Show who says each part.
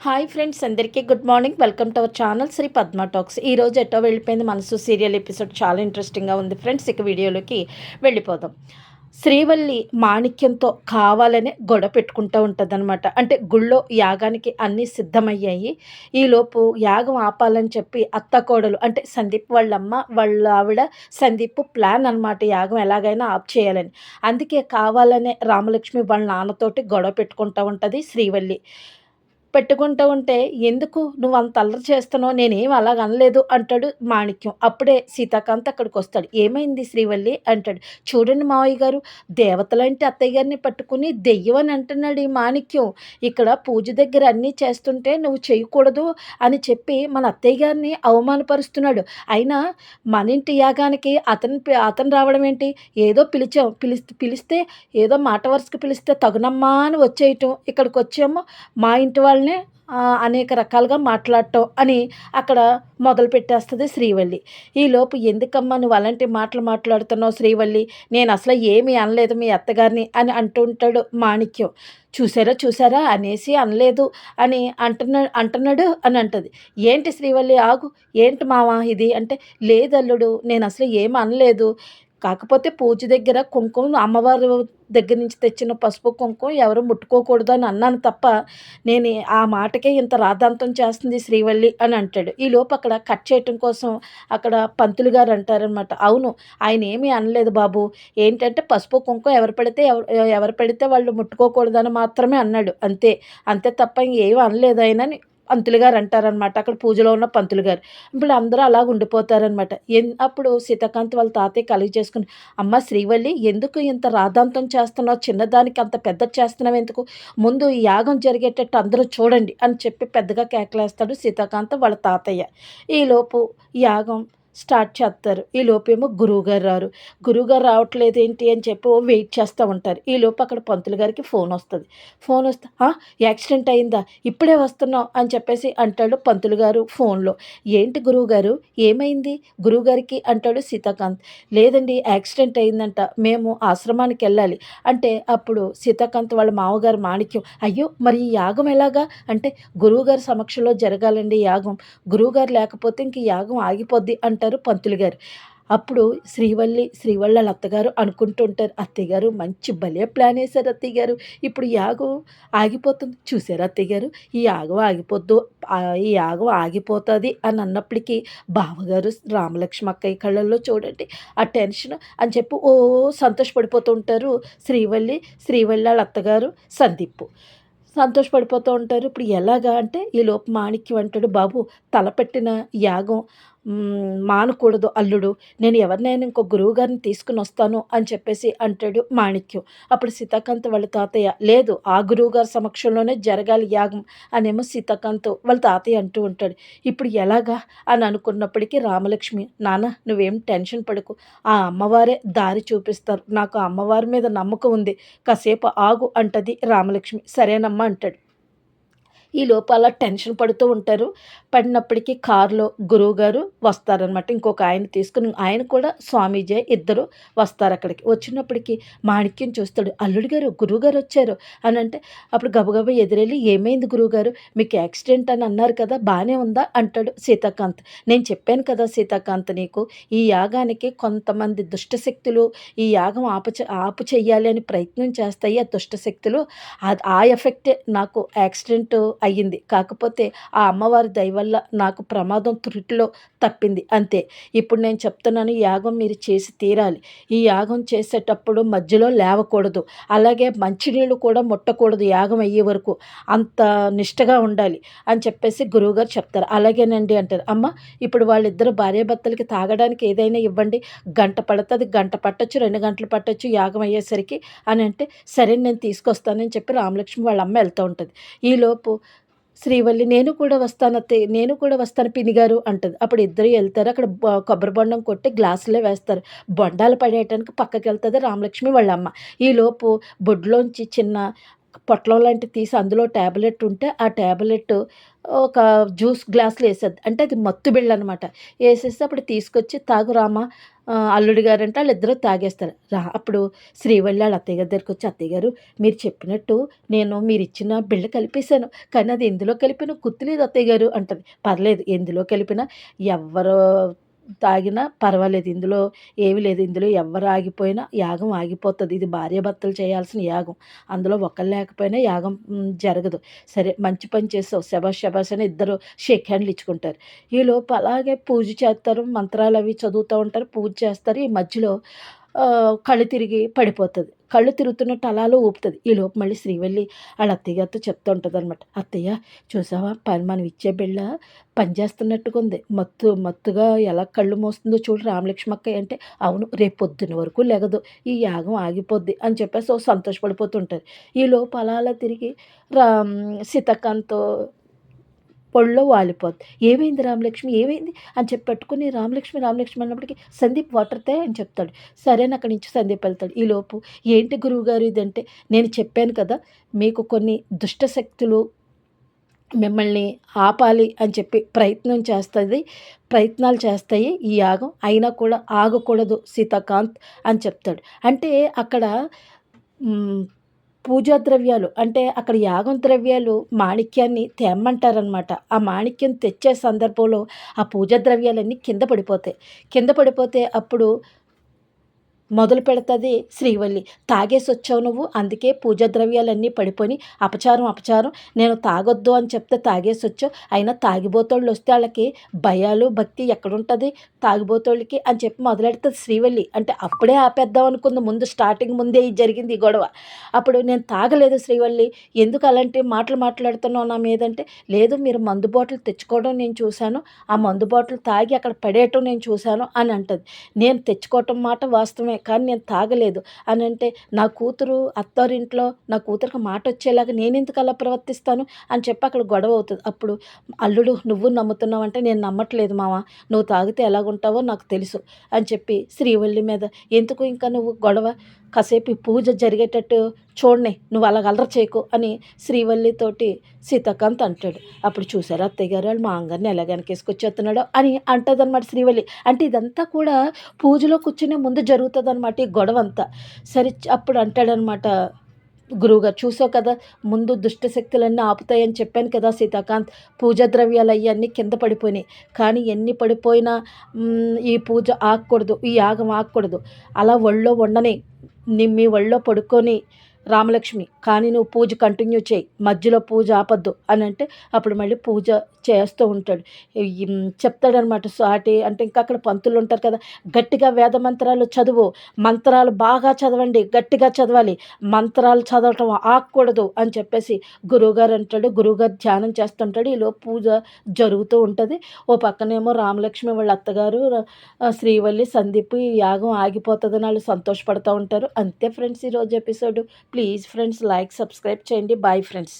Speaker 1: Hi friends అందరికీ good morning. Welcome to our channel Shri Padma talks. ఈ రోజు ఎటో వెళ్ళిపోయింది మనసు సీరియల్ ఎపిసోడ్. చాలా ఇంట్రెస్టింగ్గా ఉంది ఫ్రెండ్స్. ఇక వీడియోలోకి వెళ్ళిపోదాం. శ్రీవల్లి మాణిక్యంతో కావాలనే గొడవ పెట్టుకుంటూ ఉంటుందన్నమాట. అంటే గుళ్ళో యాగానికి అన్నీ సిద్ధమయ్యాయి. ఈలోపు యాగం ఆపాలని చెప్పి అత్త కోడలు అంటే సందీప్ వాళ్ళమ్మ వాళ్ళ ఆవిడ సందీప్ ప్లాన్ అనమాట యాగం ఎలాగైనా ఆప్ చేయాలని. అందుకే కావాలనే రామలక్ష్మి వాళ్ళ నాన్నతోటి గొడవ పెట్టుకుంటూ ఉంటుంది శ్రీవల్లి. పెట్టుకుంటూ ఉంటే ఎందుకు నువ్వు అంత అల్లరి చేస్తున్నావు? నేనేం అలాగ అనలేదు అంటాడు మాణిక్యం. అప్పుడే సీతాకాంత్ అక్కడికి వస్తాడు ఏమైంది శ్రీవల్లి? అంటాడు. చూడండి మావయ్య గారు దేవతలంటే అత్తయ్య గారిని పట్టుకుని దెయ్యం అని అంటున్నాడు ఈ మాణిక్యం. ఇక్కడ పూజ దగ్గర అన్నీ చేస్తుంటే నువ్వు చేయకూడదు అని చెప్పి మన అత్తయ్య గారిని అవమానపరుస్తున్నాడు. అయినా మన ఇంటి యాగానికి అతను అతను రావడం ఏంటి? ఏదో పిలిచాం. పిలిస్తే పిలిస్తే ఏదో మాట వరుసకు పిలిస్తే తగునమ్మా అని వచ్చేయటం. ఇక్కడికి వచ్చాము మా ఇంటి వాళ్ళని అనేక రకాలుగా మాట్లాడటం అని అక్కడ మొదలు పెట్టేస్తుంది శ్రీవల్లి. ఈలోపు ఎందుకమ్మా నువ్వు అలాంటి మాటలు మాట్లాడుతున్నావు శ్రీవల్లి? నేను అసలు ఏమీ అనలేదు మీ అత్తగారిని అని అంటుంటాడు మాణిక్యం. చూసారా చూసారా అనేసి అనలేదు అని అంటున్నా అంటున్నాడు అని అంటది. ఏంటి శ్రీవల్లి ఆగు? ఏంటి మావా ఇది? అంటే లేదల్లుడు నేను అసలు ఏం అనలేదు. కాకపోతే పూజ దగ్గర కుంకుమ అమ్మవారి దగ్గర నుంచి తెచ్చిన పసుపు కుంకుమ ఎవరు ముట్టుకోకూడదు అని అన్నాను తప్ప నేను ఆ మాటకే ఇంత రాధాంతం చేస్తుంది శ్రీవల్లి అని అంటాడు. ఈ లోపు అక్కడ కట్ చేయటం కోసం అక్కడ పంతులు గారు అంటారనమాట అవును ఆయన ఏమీ అనలేదు బాబు. ఏంటంటే పసుపు కుంకుమ ఎవరు పడితే ఎవరు ఎవరు పెడితే వాళ్ళు ముట్టుకోకూడదని మాత్రమే అన్నాడు. అంతే అంతే తప్ప ఇంకేం అనలేదు ఆయన పంతులు గారు అంటారనమాట అక్కడ పూజలో ఉన్న పంతులు గారు ఇప్పుడు అందరూ అలా ఉండిపోతారనమాట ఎన్ అప్పుడు సీతాకాంత్ వాళ్ళ తాతయ్య కలిగి చేసుకుని అమ్మ శ్రీవల్లి ఎందుకు ఇంత రాధాంతం చేస్తున్నావు? చిన్నదానికి అంత పెద్ద చేస్తున్నావు ఎందుకు? ముందు ఈ యాగం జరిగేటట్టు అందరూ చూడండి అని చెప్పి పెద్దగా కేకలేస్తాడు సీతాకాంత్ వాళ్ళ తాతయ్య. ఈలోపు యాగం స్టార్ట్ చేస్తారు. ఈ లోపేమో గురువుగారు రారు. గురువుగారు రావట్లేదు ఏంటి అని చెప్పి వెయిట్ చేస్తూ ఉంటారు. ఈ లోపు అక్కడ పంతులు గారికి ఫోన్ వస్తుంది. ఫోన్ వస్తే యాక్సిడెంట్ అయిందా? ఇప్పుడే వస్తున్నావు అని చెప్పేసి అంటాడు పంతులు గారు ఫోన్లో. ఏంటి గురువుగారు? ఏమైంది? గురువుగారికి అంటాడు సీతాకాంత్. లేదండి యాక్సిడెంట్ అయిందంట. మేము ఆశ్రమానికి వెళ్ళాలి. అంటే అప్పుడు సీతాకాంత్ వాళ్ళ మామగారు మాణిక్యం అయ్యో మరి ఈ యాగం ఎలాగా? అంటే గురువుగారి సమక్షంలో జరగాలండి యాగం. గురువుగారు లేకపోతే ఇంక యాగం ఆగిపోద్ది అంటే అంటారు పంతులు గారు. అప్పుడు శ్రీవల్లి శ్రీవళ్ళ అత్తగారు అనుకుంటుంటారు అత్తయ్య గారు మంచి భలే ప్లాన్ వేశారు అత్తయ్య గారు. ఇప్పుడు యాగం ఆగిపోతుంది. చూసారు అత్తయ్య గారు? ఈ యాగం ఆగిపోద్దు ఈ యాగం ఆగిపోతుంది అని అన్నప్పటికీ బావగారు రామలక్ష్మి అక్కయ్య కళ్ళల్లో చూడండి ఆ టెన్షన్ అని చెప్పి ఓ సంతోషపడిపోతూ ఉంటారు శ్రీవల్లి శ్రీవల్లి అత్తగారు సందీప్. సంతోషపడిపోతూ ఉంటారు. ఇప్పుడు ఎలాగా అంటే ఈ లోపు మాణిక్యం అంటాడు బాబు తలపెట్టిన యాగం మానకూడదు అల్లుడు. నేను ఎవరినైనా ఇంకో గురువుగారిని తీసుకుని వస్తాను అని చెప్పేసి అంటాడు మాణిక్యం. అప్పుడు సీతాకాంత్ వాళ్ళ తాతయ్య లేదు ఆ గురువుగారి సమక్షంలోనే జరగాలి యాగం అనేమో సీతాకాంత్ వాళ్ళ తాతయ్య అంటూ ఉంటాడు. ఇప్పుడు ఎలాగా? అని అనుకున్నప్పటికీ రామలక్ష్మి నాన్న నువ్వేం టెన్షన్ పడుకు. ఆ అమ్మవారే దారి చూపిస్తారు. నాకు అమ్మవారి మీద నమ్మకం ఉంది. కాసేపు ఆగు అంటది రామలక్ష్మి. సరేనమ్మా అంటాడు. ఈ లోపల టెన్షన్ పడుతూ ఉంటారు. పడినప్పటికీ కారులో గురువు గారు వస్తారనమాట ఇంకొక ఆయన తీసుకుని ఆయన కూడా స్వామీజీ ఇద్దరు వస్తారు అక్కడికి. వచ్చినప్పటికీ మాణిక్యం చూస్తాడు. అల్లుడు గారు గురువు గారు వచ్చారు అని అంటే అప్పుడు గబగబ ఎదురెళ్ళి ఏమైంది గురువుగారు? మీకు యాక్సిడెంట్ అని అన్నారు కదా బాగానే ఉందా? అంటాడు సీతాకాంత్. నేను చెప్పాను కదా సీతాకాంత్ నీకు ఈ యాగానికి కొంతమంది దుష్టశక్తులు ఈ యాగం ఆపు ఆపు చెయ్యాలి అని ప్రయత్నం చేస్తాయి ఆ దుష్టశక్తులు. ఆ ఎఫెక్టే నాకు యాక్సిడెంట్ అయ్యింది. కాకపోతే ఆ అమ్మవారి దయ వల్ల నాకు ప్రమాదం త్రుటిలో తప్పింది. అంతే. ఇప్పుడు నేను చెప్తున్నాను యాగం మీరు చేసి తీరాలి. ఈ యాగం చేసేటప్పుడు మధ్యలో లేవకూడదు. అలాగే మంచినీళ్ళు కూడా ముట్టకూడదు యాగం అయ్యే వరకు. అంత నిష్టగా ఉండాలి అని చెప్పేసి గురువుగారు చెప్తారు. అలాగేనండి అంటారు. అమ్మ ఇప్పుడు వాళ్ళిద్దరు భార్యాభర్తలకి తాగడానికి ఏదైనా ఇవ్వండి. గంట పడుతుంది గంట పట్టచ్చు రెండు గంటలు పట్టచ్చు యాగం అయ్యేసరికి అని అంటే సరే నేను తీసుకొస్తానని చెప్పి రామలక్ష్మి వాళ్ళ అమ్మ వెళ్తూ ఉంటుంది. ఈలోపు శ్రీవల్లి నేను కూడా వస్తాను అత్తే నేను కూడా వస్తాను పినిగారు అంటుంది. అప్పుడు ఇద్దరు వెళ్తారు అక్కడ కొబ్బరి బొండం కొట్టి గ్లాసులే వేస్తారు. బొండాలు పడేయటానికి పక్కకి వెళ్తుంది రామలక్ష్మి వాళ్ళ అమ్మ ఈలోపు బొడ్లోంచి చిన్న పొట్లం లాంటివి తీసి అందులో ట్యాబ్లెట్ ఉంటే ఆ ట్యాబ్లెట్ ఒక జ్యూస్ గ్లాస్లో వేసేది అంటే అది మత్తు బిళ్ళ అనమాట వేసేస్తే అప్పుడు తీసుకొచ్చి తాగురామా అల్లుడి గారు అంటే వాళ్ళిద్దరూ తాగేస్తారు. రా అప్పుడు శ్రీవల్లి వాళ్ళ అత్తయ్య గారి దగ్గరికి వచ్చి అత్తయ్య గారు మీరు చెప్పినట్టు నేను మీరు ఇచ్చిన బిళ్ళ కలిపేశాను. కానీ అది ఎందులో కలిపినా? గుర్తులేదు అత్తయ్య గారు అంటది. పర్లేదు ఎందులో కలిపినా ఎవరు తాగినా పర్వాలేదు. ఇందులో ఏమీ లేదు. ఇందులో ఎవరు ఆగిపోయినా యాగం ఆగిపోతుంది. ఇది భార్యాభర్తలు చేయాల్సిన యాగం. అందులో ఒకరు లేకపోయినా యాగం జరగదు. సరే మంచి పని చేస్తావు. శబాష్ శబాష్ అని ఇద్దరు షేక్ హ్యాండ్లు ఇచ్చుకుంటారు. ఈలోపు అలాగే పూజ చేస్తారు. మంత్రాలు అవి చదువుతూ ఉంటారు. పూజ చేస్తారు. ఈ మధ్యలో కళ్ళు తిరిగి పడిపోతుంది. కళ్ళు తిరుగుతున్నట్టు అలాలో ఊపుతుంది. ఈ లోపు మళ్ళీ శ్రీవల్లి వాళ్ళ అత్తయ్య గారితో చెప్తూ ఉంటుంది అనమాట అత్తయ్య చూసావా? పని మనం ఇచ్చే బిళ్ళ పనిచేస్తున్నట్టుగా ఉంది మత్తు మత్తుగా ఎలా కళ్ళు మోస్తుందో చూడు రామలక్ష్మక్క అంటే అవును రేపు పొద్దున్న వరకు లెగదు. ఈ యాగం ఆగిపోద్ది అని చెప్పేసి ఓ సంతోషపడిపోతుంటారు. ఈ లోపు అలా అలా తిరిగి రా సీతకాంత్తో పొళ్ళో వాలిపోద్ది. ఏమైంది రామలక్ష్మి? ఏమైంది? అని చెప్పి పెట్టుకుని రామలక్ష్మి రామలక్ష్మి అన్నప్పటికీ సందీప్ వాటర్తే అని చెప్తాడు. సరే అని అక్కడి నుంచి సందీప్ వెళ్తాడు. ఈలోపు ఏంటి గురువుగారు ఇదంటే నేను చెప్పాను కదా మీకు కొన్ని దుష్ట శక్తులు మిమ్మల్ని ఆపాలి అని చెప్పి ప్రయత్నం చేస్తుంది ప్రయత్నాలు చేస్తాయి ఈ యాగం. అయినా కూడా ఆగకూడదు సీతాకాంత్ అని చెప్తాడు. అంటే అక్కడ పూజా ద్రవ్యాలు అంటే అక్కడ యాగం ద్రవ్యాలు మాణిక్యాన్ని తెమ్మంటారనమాట ఆ మాణిక్యం తెచ్చే సందర్భంలో ఆ పూజా ద్రవ్యాలన్నీ కింద పడిపోతాయి. కింద పడిపోతే అప్పుడు మొదలు పెడుతుంది శ్రీవల్లి. తాగేసి వచ్చావు నువ్వు అందుకే పూజా ద్రవ్యాలన్నీ పడిపోయి అపచారం అపచారం. నేను తాగొద్దు అని చెప్తే తాగేసి వచ్చావు అయినా తాగిబోతోళ్ళు వస్తే వాళ్ళకి భయాలు భక్తి ఎక్కడుంటుంది? తాగిపోతోళ్ళకి అని చెప్పి మొదలెడుతుంది శ్రీవల్లి. అంటే అప్పుడే ఆపేద్దాం అనుకుంది. ముందు స్టార్టింగ్ ముందే ఇది జరిగింది ఈ గొడవ. అప్పుడు నేను తాగలేదు శ్రీవల్లి. ఎందుకు అలాంటి మాటలు మాట్లాడుతున్నావు నా మీదంటే? లేదు మీరు మందు బాటిల్ తెచ్చుకోవడం నేను చూశాను. ఆ మందు బాటిల్ తాగి అక్కడ పడేయటం నేను చూశాను అని అంటది. నేను తెచ్చుకోవటం మాట వాస్తవమే. కానీ నేను తాగలేదు. అని అంటే నా కూతురు అత్తారింట్లో నా కూతురికి మాట వచ్చేలాగా నేను ఎందుకు అలా ప్రవర్తిస్తాను? అని చెప్పి అక్కడ గొడవ అవుతుంది. అప్పుడు అల్లుడు నువ్వు నమ్ముతున్నావు అంటే నేను నమ్మట్లేదు మామ నువ్వు తాగితే ఎలాగుంటావో నాకు తెలుసు. అని చెప్పి శ్రీవల్లి మీద ఎందుకు ఇంకా నువ్వు గొడవ? కాసేపు పూజ జరిగేటట్టు చూడండి నువ్వు అలా అలర చేయకు అని శ్రీవల్లితోటి సీతాకాంత్ అంటాడు. అప్పుడు చూసారా అత్తయ్య గారు వాళ్ళు మా అంగారిని ఎలా వెనకేసుకొచ్చేస్తున్నాడో అని అంటదన్నమాట శ్రీవల్లి. అంటే ఇదంతా కూడా పూజలో కూర్చునే ముందు జరుగుతుంది అనమాట ఈ గొడవ అంతా సరే అప్పుడు అంటాడనమాట గురువుగారు చూసావు కదా ముందు దుష్టశక్తులన్నీ ఆపుతాయని చెప్పాను కదా సీతాకాంత్. పూజా ద్రవ్యాలు అవన్నీ కింద పడిపోయినాయి. కానీ ఎన్ని పడిపోయినా ఈ పూజ ఆగకూడదు ఈ యాగం ఆగకూడదు. అలా ఒళ్ళో ఉండని నిమ్మి మీ ఒళ్ళో పడుకొని రామలక్ష్మి కానీ నువ్వు పూజ కంటిన్యూ చేయి. మధ్యలో పూజ ఆపద్దు అని అంటే అప్పుడు మళ్ళీ పూజ చేస్తూ ఉంటాడు. చెప్తాడనమాట సాటి అంటే ఇంకా అక్కడ పంతులు ఉంటారు కదా గట్టిగా వేద మంత్రాలు చదువు. మంత్రాలు బాగా చదవండి గట్టిగా చదవాలి. మంత్రాలు చదవటం ఆగకూడదు అని చెప్పేసి గురువుగారు అంటాడు. గురువుగారు ధ్యానం చేస్తుంటాడు. ఈలో పూజ జరుగుతూ ఉంటుంది. ఓ పక్కనేమో రామలక్ష్మి వాళ్ళ అత్తగారు శ్రీవల్లి సందీప్ ఈ యాగం ఆగిపోతుందని వాళ్ళు సంతోషపడుతూ ఉంటారు. అంతే ఫ్రెండ్స్ ఈరోజు episode. Please friends like subscribe చేయండి. Bye friends.